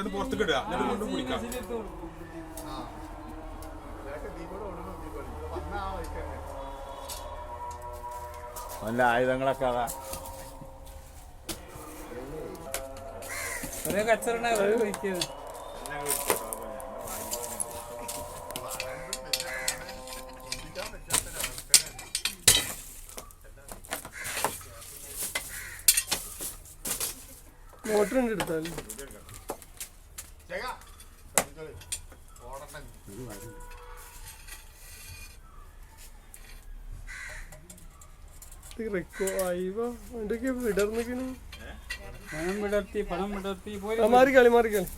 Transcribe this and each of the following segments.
നമുക്കത് പുറത്തേക്ക് ഇടുക. എന്നിട്ട് കൊണ്ട് കുടിക്കാം. നല്ല ആയുധങ്ങളൊക്കെ അതാ. ഒരേ കച്ചറണ കഴിക്കുന്നത് മോട്ടർ ഉണ്ട് എടുത്താൽ പണം വിടർത്തി പണം വിടർത്തി മാറിക്കളി മാറിക്കളി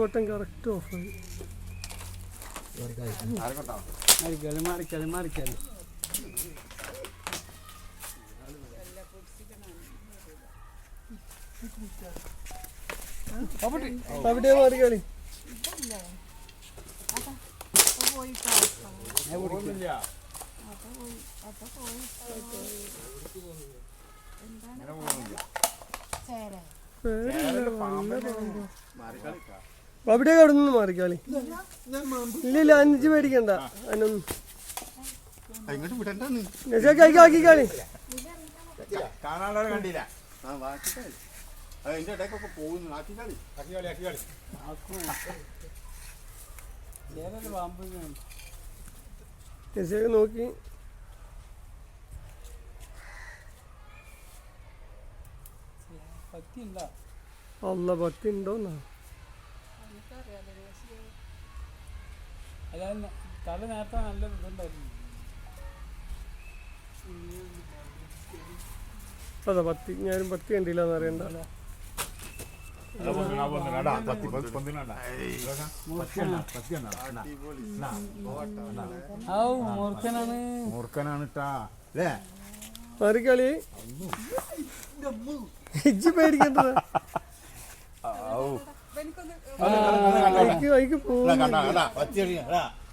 ബട്ടൺ കറക്റ്റ് ഓഫ് ആയി. മാറിക്കാലി മാറിക്കാലി മാറിക്കാലി അവിടെ മാറിക്കളി അവിടെ അവിടെ നിന്ന് മാറിക്കളി ഇല്ല ഇല്ല. അഞ്ച് പേടിക്കണ്ട അതിനൊന്നും വിടണ്ടെന്ന് നശാക്ക് ആക്കി ആക്കിക്കളി കാണാനുള്ളവരെ കണ്ടില്ല ആ അതിന്റെ ഇടയ്ക്കൊക്കെ പോകുന്നു. ആക്കിക്കളി ആക്കി കളി ആക്കി കളി. ഏതൊരു പാമ്പ് നശാക്ക് നോക്കി. അല്ല ഭക്തി ഉണ്ടോന്നാ തല നേരത്തെ നല്ല ഇതുണ്ടായിരുന്നു. അതാ പത്തി ഞാനും പത്തി കണ്ടില്ല എന്ന് അറിയണ്ട ഔ മൂർഖനാണ്. മൂർഖനാണ് ട്ടാ അല്ലേ മാറിക്കളി ഇജ്ജ് പേടിക്കണ്ട അയക്ക് അയക്ക് പോകും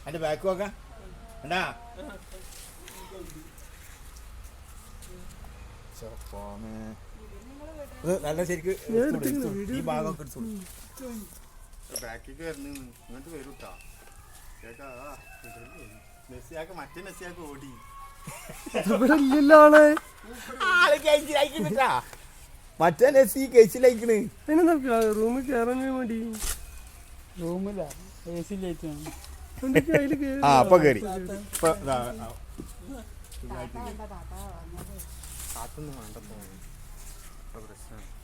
അതിന്റെ ബാക്ക് നോക്കാം കണ്ടാ നല്ല ശരിക്ക് ഈ ഭാഗമൊക്കെ എടുത്തു ബാക്കിക്ക് വരുന്നു ഇങ്ങോട്ട് വരൂട്ടാ കേട്ടാ നെസ്സിയാക്ക് മറ്റേ നെസ്സിയാക്ക് ഓടി. ഇവിടെ ഇല്ലല്ലോ ആളെ ആൾ കഴിച്ചിലായിക്കിട്ടാ മറ്റേ നെസ്സി കഴിച്ചിലായിക്കണ് അതിനെന്താ റൂമിൽ കയറാൻ വേണ്ടി റൂമില്ല എ സി കേറി? ആ അപ്പൊ ഇതാ, ആ. കാത്തൊന്നും വേണ്ട തോന്നുന്നു. Dobra, syn.